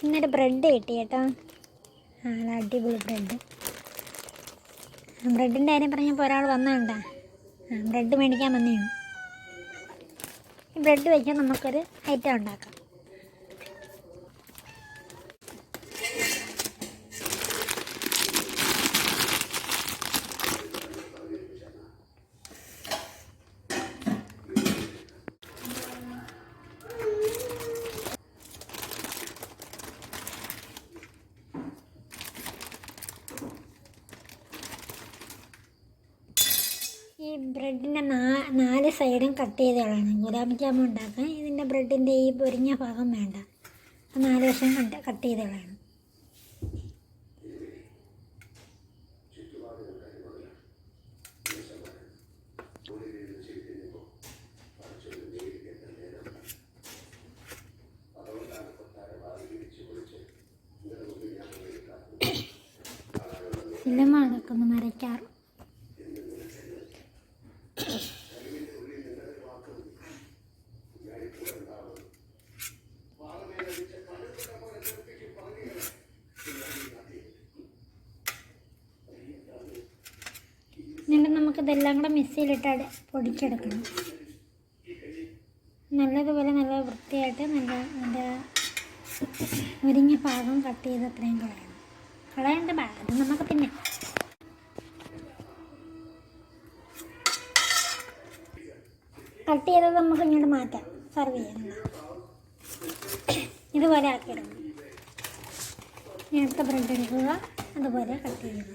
ഇന്നൊരു ബ്രെഡ് കിട്ടി കേട്ടോ. നല്ല അടിപൊളി ബ്രെഡ് ബ്രെഡിന്റെ കാര്യം പറഞ്ഞപ്പോൾ ഒരാൾ വന്നതുണ്ടാ ആ ബ്രെഡ് മേടിക്കാൻ വന്നതാണ് ഈ ബ്രെഡ് വെച്ചാൽ നമുക്കൊരു ഐറ്റം ഉണ്ടാക്കാം ഈ ബ്രെഡിന്റെ നാ നാല് സൈഡും കട്ട് ചെയ്ത് കളയണം ഗുലാബ് ജാമുൻ ഉണ്ടാക്കാൻ ഇതിന്റെ ബ്രെഡിന്റെ ഈ പൊരിഞ്ഞ ഭാഗം വേണ്ട. നാല് വശം കട്ട് കട്ട് ചെയ്ത് കളയണം പിന്നെ അതൊക്കെ ഒന്ന് മരയ്ക്കാറ്. നമുക്കിതെല്ലാം കൂടെ മിക്സിയിലിട്ട് പൊടിച്ചെടുക്കണം. നല്ലതുപോലെ നല്ല വൃത്തിയായിട്ട് നല്ല അതിന്റെ മുരിഞ്ഞ ഭാഗം കട്ട് ചെയ്ത് അത്രയും കളയണം. കളയേണ്ട ഭാഗം നമുക്ക് പിന്നെ കട്ട് ചെയ്തത് നമുക്ക് ഇങ്ങോട്ട് മാറ്റാം. സർവ് ചെയ്യാം. ഇതുപോലെ ആക്കിയിടണം നേരത്തെ ബ്രെഡ് എടുക്കുക അതുപോലെ കട്ട് ചെയ്യുക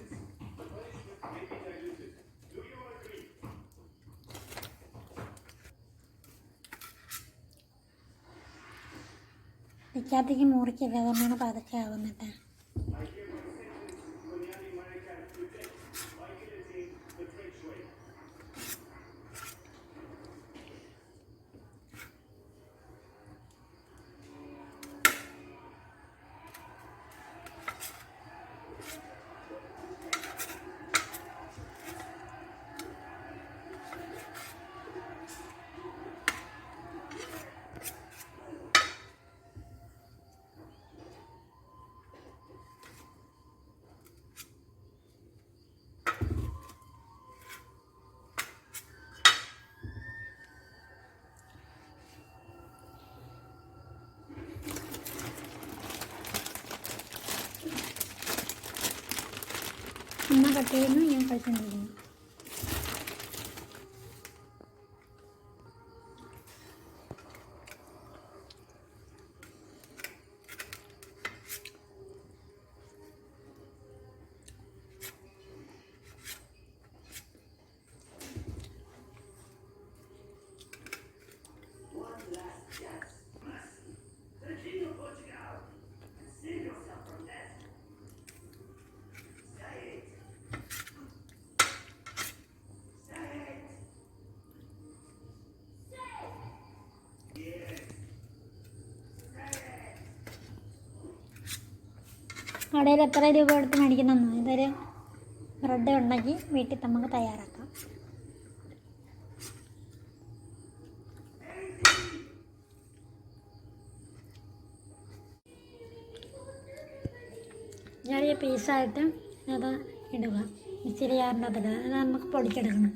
നിൽക്കാത്തേക്ക് മുറിക്കില്ല അതുകൊണ്ടാണ് പതുക്കെ ആവുന്നത്. അമ്മ കട്ട് ചെയ്യുന്നു ഞാൻ കടയിൽ എത്ര രൂപ കൊടുത്ത് മേടിക്കുന്നതെന്നോ ഇതൊരു ബ്രെഡ് ഉണ്ടാക്കി വീട്ടിൽ നമുക്ക് തയ്യാറാക്കാം. ചെറിയ പീസായിട്ട് അത് ഇടുക. ഇച്ചിരി ആറിന്റെ അതിൽ അത് നമുക്ക് പൊടിച്ചെടുക്കണം.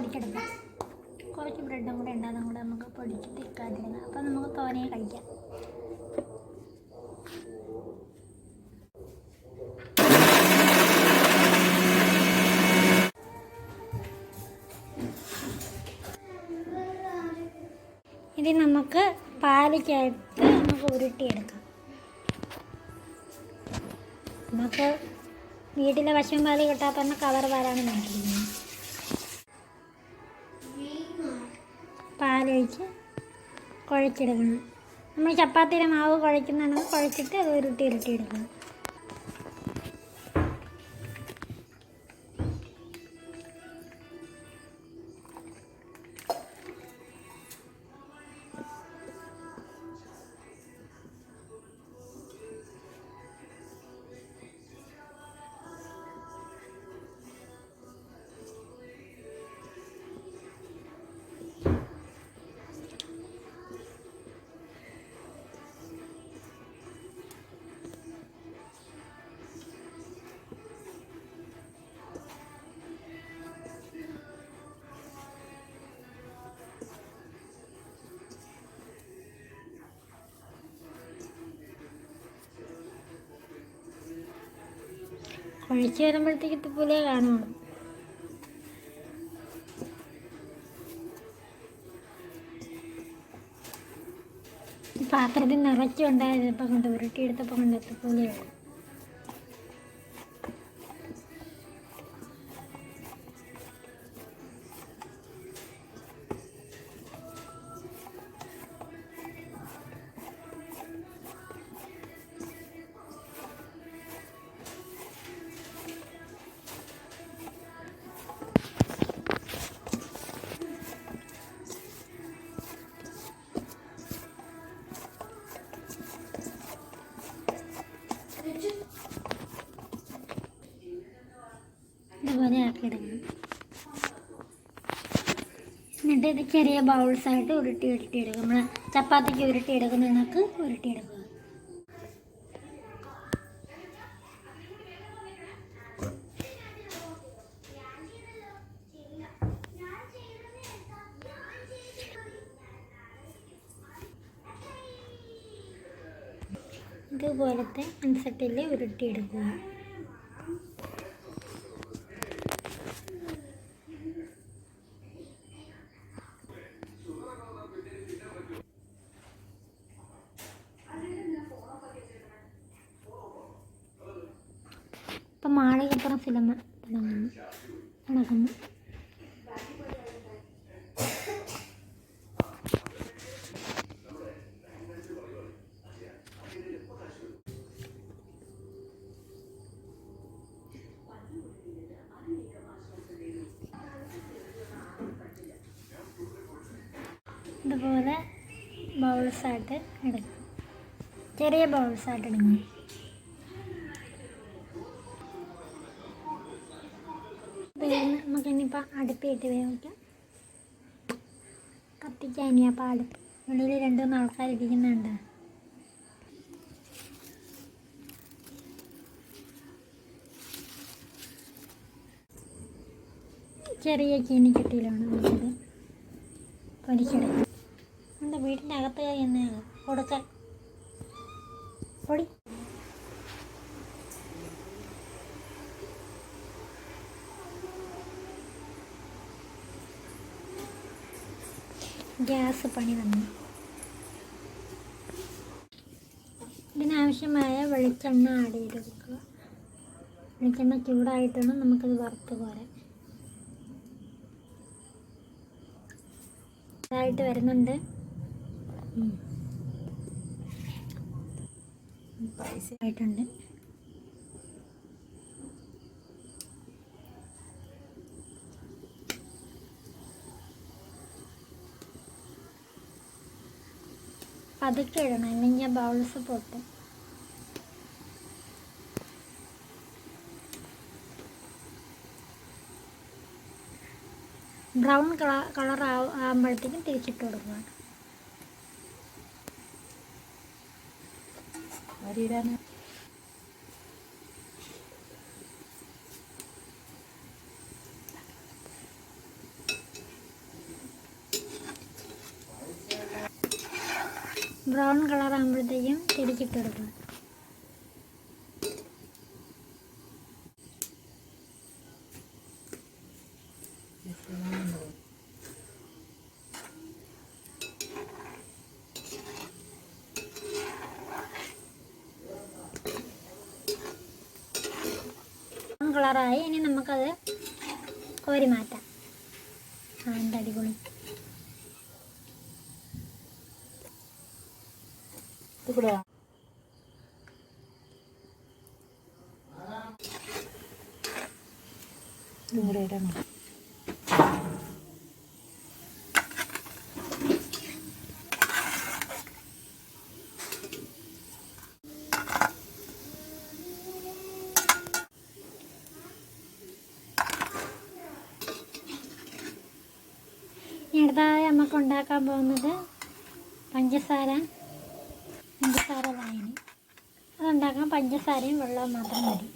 പൊടിക്കെടുക്കാം. കുറച്ച് ബ്രെഡും കൂടെ ഉണ്ടാകും. കൂടെ നമുക്ക് പൊടിച്ച് തിക്കാതിരുന്ന അപ്പം നമുക്ക് തോനെ കഴിക്കാം. ഇത് നമുക്ക് പാലിക്കായിട്ട് നമുക്ക് ഉരുട്ടിയെടുക്കാം. നമുക്ക് വീട്ടിലെ പശുവും പാൽ കിട്ടാത്ത കവർ വരാനും മേടിക്കുന്നത് പാലൊഴിച്ച് കുഴച്ചെടുക്കണം. നമ്മൾ ചപ്പാത്തിയുടെ മാവ് കുഴക്കുന്നതാണ് കുഴച്ചിട്ട് അത് ഉരുട്ടി ഉരുട്ടി എടുക്കണം. കുഴച്ച് വരുമ്പോഴത്തേക്ക് ഇതുപോലെ കാണുള്ളൂ പാത്രത്തിൽ നിറച്ചുണ്ടായപ്പോൾ കൊണ്ട് ഉരുട്ടിയെടുത്തപ്പോൾ കൊണ്ട് ഇതുപോലെയുള്ളൂ ഇതുപോലെ ആക്കിയെടുക്കണം എന്നിട്ട് ഇത് ചെറിയ ബൗൾസ് ആയിട്ട് ഉരുട്ടി ഉരുട്ടിയെടുക്കും. നമ്മൾ ചപ്പാത്തിക്ക് ഉരുട്ടി ഉരുട്ടിയെടുക്കുന്ന കണക്ക് ഉരുട്ടിയെടുക്കുക. ഇതുപോലത്തെ മൺസട്ടിൽ ഉരുട്ടിയെടുക്കുക. ഇതുപോലെ ബൗൾസായിട്ട് എടുക്കണം ചെറിയ ബൗൾസായിട്ട് എടുക്കണം വേഗം നമുക്ക് ഇനിയിപ്പോൾ അടുപ്പിട്ട് വേവിക്കാം. കത്തിക്കാൻ ഇനി അപ്പോൾ അടുപ്പ്. ഉള്ളിൽ രണ്ട് മൂന്ന് ആൾക്കാർ ഇരിക്കുന്നുണ്ട്. ചെറിയ ചീനിച്ചട്ടിയിലാണ് നമുക്കിത് പൊരിച്ചെടുക്കാം എന്റെ വീടിന്റെ അകത്ത് എന്ന് കൊടുക്കാൻ. പൊടി. ഗ്യാസ് പണി വന്നു. ഇതിനാവശ്യമായ വെളിച്ചെണ്ണ ആഡ് ചെയ്ത് കൊടുക്കുക വെളിച്ചെണ്ണ ചൂടായിട്ടാണ് നമുക്കത് വറുത്ത് പോരാൻ ഇതായിട്ട് വരുന്നുണ്ട്. പൈസ ആയിട്ടുണ്ട് പതുക്കെ ഇടണം. ഞാൻ ബൗൾസ് പൊട്ടും. ബ്രൗൺ കളർ ആവുമ്പോഴത്തേക്കും തിരിച്ചിട്ട് കൊടുക്കുക അരിയിടാൻ ബ്രൗൺ കളർ ആകുമ്പോഴത്തേക്കും തിരിച്ചിട്ട് കൊടുക്കുക കളറായി ഇനി നമുക്കത് കോരി മാറ്റാം. ആ എന്താ അടിപൊളി. ഇത് കൂടെ ഇടണം അടുത്തതായി നമുക്ക് ഉണ്ടാക്കാൻ പോകുന്നത് പഞ്ചസാര പഞ്ചസാര ലായനി അതുണ്ടാക്കാൻ പഞ്ചസാരയും വെള്ളവും മാത്രം മതി.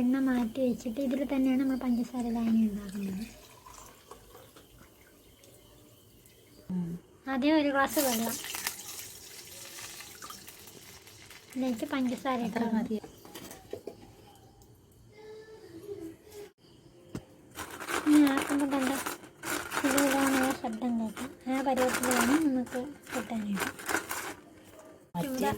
എണ്ണ മാറ്റി വെച്ചിട്ട് ഇതിൽ തന്നെയാണ് നമ്മൾ പഞ്ചസാര ലായനി ഉണ്ടാക്കുന്നത്. ആദ്യം ഒരു ഗ്ലാസ് വെള്ളം. ഇതിലേക്ക് പഞ്ചസാര അത്ര മതിയാവും മതി ഇനി ആക്കുമ്പോൾ കണ്ട ഇതിലാണുള്ള ശബ്ദം കേൾക്കാം ആ പരുവത്തിൽ വേണം നമുക്ക് കിട്ടാനായിട്ട് മറ്റേ ഇവിടെ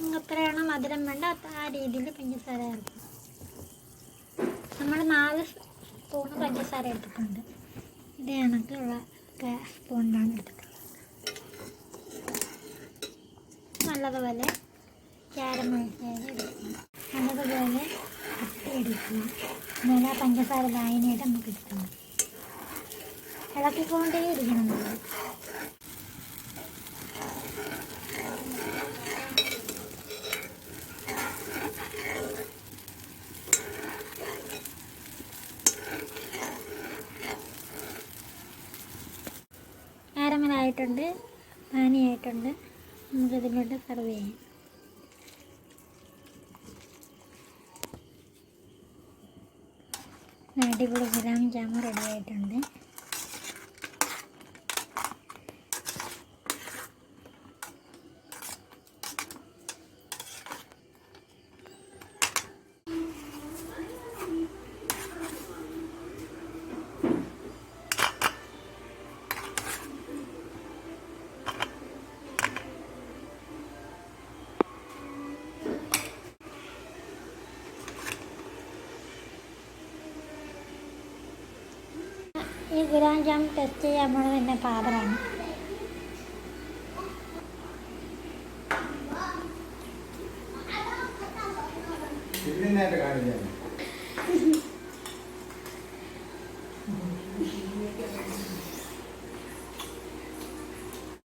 നമുക്ക് എത്രയാണോ മധുരം വേണ്ട അത് ആ രീതിയിൽ പഞ്ചസാര ചേർക്കും നമ്മൾ നാല് സ്പൂണ് പഞ്ചസാര എടുത്തിട്ടുണ്ട്. ഇത് കണക്കുള്ള സ്പൂണിലാണ് എടുത്തിട്ടുള്ളത്. നല്ലതുപോലെ ക്യാരമൽ ചെയ്ത് എടുക്കണം നല്ലതുപോലെ എടുക്കുക. എന്നാൽ പഞ്ചസാര ലായനയായിട്ട് നമുക്ക് എടുക്കണം ഇളക്കിക്കൊണ്ടേ ഇരിക്കണം നമ്മൾ. കാരമലായിട്ടുണ്ട് പാനിയായിട്ടുണ്ട് ആയിട്ടുണ്ട് ഇതിലോട്ട് സെർവ് ചെയ്യാം. അടിപൊളി ഗുലാം ജാമുൻ റെഡി ആയിട്ടുണ്ട് ഈ ഗുലാം ജാമുൻ ടെസ്റ്റ് ചെയ്യാൻ പോണത് എന്റെ ഫാദറാണ്